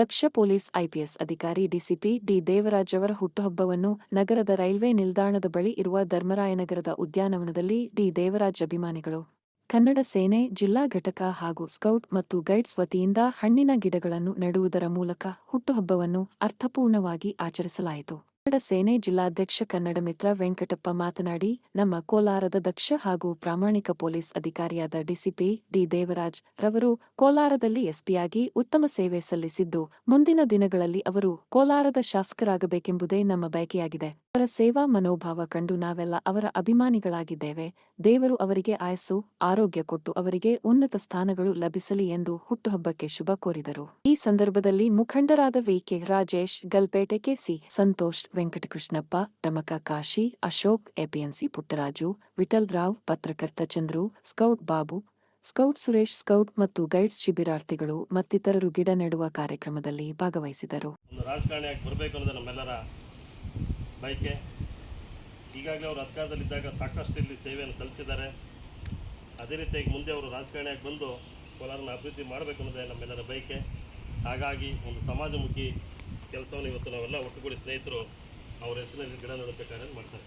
ದಕ್ಷ police IPS ಅಧಿಕಾರಿ DCP D Devaraj ಅವರ ಹುಟ್ಟುಹಬ್ಬವನ್ನು ನಗರದ ರೈಲ್ವೆ ನಿಲ್ದಾಣದ ಬಳಿ ಇರುವ ಧರ್ಮರಾಯನಗರದ ಉದ್ಯಾನವನದಲ್ಲಿ ಡಿ ದೇವರಾಜ್ ಅಭಿಮಾನಿಗಳು. ಕನ್ನಡ ಸೇನೆ, ಜಿಲ್ಲಾ ಘಟಕ ಹಾಗೂ ಸ್ಕೌಟ್ ಮತ್ತು ಗೈಡ್ಸ್ ವತಿಯಿಂದ ಹಣ್ಣಿನ ಗಿಡಗಳನ್ನು ನೆಡುವುದರ ಮೂಲಕ ಹುಟ್ಟುಹಬ್ಬವನ್ನು ಅರ್ಥಪೂರ್ಣವಾಗಿ ಆಚರಿಸಲಾಯಿತು. ಕನ್ನಡ ಸೇನೆ ಜಿಲ್ಲಾಧ್ಯಕ್ಷ ಕನ್ನಡ ಮಿತ್ರ ವೆಂಕಟಪ್ಪ ಮಾತನಾಡಿ, ನಮ್ಮ ಕೋಲಾರದ ದಕ್ಷ ಹಾಗೂ ಪ್ರಾಮಾಣಿಕ ಪೊಲೀಸ್ ಅಧಿಕಾರಿಯಾದ ಡಿಸಿಪಿ ಡಿ ದೇವರಾಜ್ ರವರು ಕೋಲಾರದಲ್ಲಿ ಎಸ್ಪಿಯಾಗಿ ಉತ್ತಮ ಸೇವೆ ಸಲ್ಲಿಸಿದ್ದು, ಮುಂದಿನ ದಿನಗಳಲ್ಲಿ ಅವರು ಕೋಲಾರದ ಶಾಸಕರಾಗಬೇಕೆಂಬುದೇ ನಮ್ಮ ಬಯಕೆಯಾಗಿದೆ. ಅವರ ಸೇವಾ ಮನೋಭಾವ ಕಂಡು ನಾವೆಲ್ಲ ಅವರ ಅಭಿಮಾನಿಗಳಾಗಿದ್ದೇವೆ. ದೇವರು ಅವರಿಗೆ ಆಯಸ್ಸು, ಆರೋಗ್ಯ ಕೊಟ್ಟು ಅವರಿಗೆ ಉನ್ನತ ಸ್ಥಾನಗಳು ಲಭಿಸಲಿ ಎಂದು ಹುಟ್ಟುಹಬ್ಬಕ್ಕೆ ಶುಭ ಕೋರಿದರು. ಈ ಸಂದರ್ಭದಲ್ಲಿ ಮುಖಂಡರಾದ VK Rajesh, Galpete KC Santosh, Venkatakrishnappa, Tamaka Kashi, Ashok, APMC Puttaraju, Vittal Rao, ಪತ್ರಕರ್ತ Chandru, scout Babu, scout Suresh, scout ಮತ್ತು ಗೈಡ್ಸ್ ಶಿಬಿರಾರ್ಥಿಗಳು ಮತ್ತಿತರರು ಗಿಡ ನೆಡುವ ಕಾರ್ಯಕ್ರಮದಲ್ಲಿ ಭಾಗವಹಿಸಿದರು. ಬಯಕೆ ಈಗಾಗಲೇ ಅವರು ಅಧಿಕಾರದಲ್ಲಿದ್ದಾಗ ಸಾಕಷ್ಟು ಇಲ್ಲಿ ಸೇವೆಯನ್ನು ಸಲ್ಲಿಸಿದ್ದಾರೆ. ಅದೇ ರೀತಿಯಾಗಿ ಮುಂದೆ ಅವರು ರಾಜಕಾರಣಿಯಾಗಿ ಬಂದು ಕೋಲಾರನ ಅಭಿವೃದ್ಧಿ ಮಾಡಬೇಕು ಅನ್ನೋದೇ ನಮ್ಮೆಲ್ಲರ ಬೈಕೆ. ಹಾಗಾಗಿ ಒಂದು ಸಮಾಜಮುಖಿ ಕೆಲಸವನ್ನು ಇವತ್ತು ನಾವೆಲ್ಲ ಒಟ್ಟುಗೂಡಿ ಸ್ನೇಹಿತರು ಅವರ ಹೆಸರಿನಲ್ಲಿ ಗಿಡ ನೋಡಬೇಕಾದ್ರೆ ಮಾಡ್ತಾರೆ.